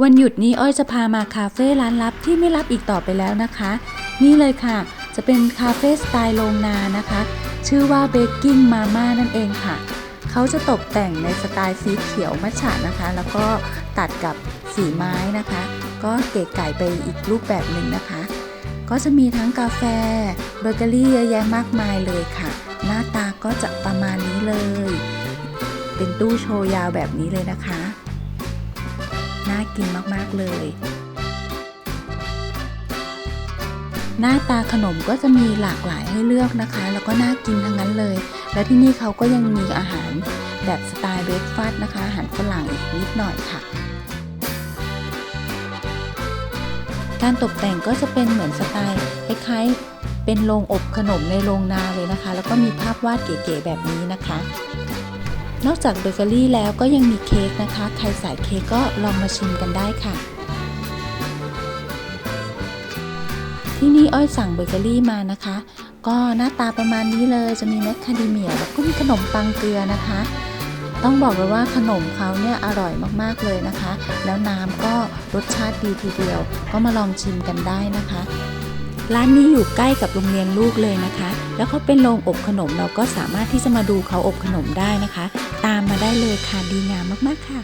วันหยุดนี้อ้อยจะพามาคาเฟ่ร้านลับที่ไม่ลับอีกต่อไปแล้วนะคะ นี่เลยค่ะ จะเป็นคาเฟ่สไตล์โรงนานะคะ ชื่อว่าเบกกิ้งมาม่านั่นเองค่ะ เขาจะตกแต่งในสไตล์สีเขียวมัทฉะนะคะ แล้วก็ตัดกับสีไม้นะคะ ก็เก๋ไก่ไปอีกรูปแบบหนึ่งนะคะ ก็จะมีทั้งกาแฟเบเกอรี่เยอะแยะมากมายเลยค่ะ หน้าตาก็จะประมาณนี้เลย เป็นตู้โชว์ยาวแบบนี้เลยนะคะ น่ากินมากๆเลย หน้าตาขนมก็จะมีหลากหลายให้เลือกนะคะ แล้วก็น่ากินทั้งนั้นเลย และที่นี่เขาก็ยังมีอาหารแบบสไตล์เบรกฟาสต์นะคะ อาหารฝรั่งอีกนิดหน่อยค่ะการตกแต่งก็จะเป็นเหมือนสไตล์คล้ายๆ เป็นโรงอบขนมในโรงนาเลยนะคะ แล้วก็มีภาพวาดเก๋ๆแบบนี้นะคะ นอกจากเบเกอรี่แล้วก็ยังมีเค้กนะคะ ใครสายเค้กก็ลองมาชิมกันได้ค่ะ ที่นี่อ้อยสั่งเบเกอรี่มานะคะ ก็หน้าตาประมาณนี้เลยจะมีแมคคาเดเมียแล้วก็มีขนมปังเกลือนะคะ ต้องบอกเลยว่าขนมเขาเนี่ยอร่อยมากๆเลยนะคะ แล้วน้ำก็รสชาติดีทีเดียว ก็มาลองชิมกันได้นะคะ ร้านนี้อยู่ใกล้กับโรงเรียนลูกเลยนะคะ แล้วเขาเป็นโรงอบขนมเราก็สามารถที่จะมาดูเขาอบขนมได้นะคะ ตามมาได้เลยค่ะดีงามมากๆค่ะ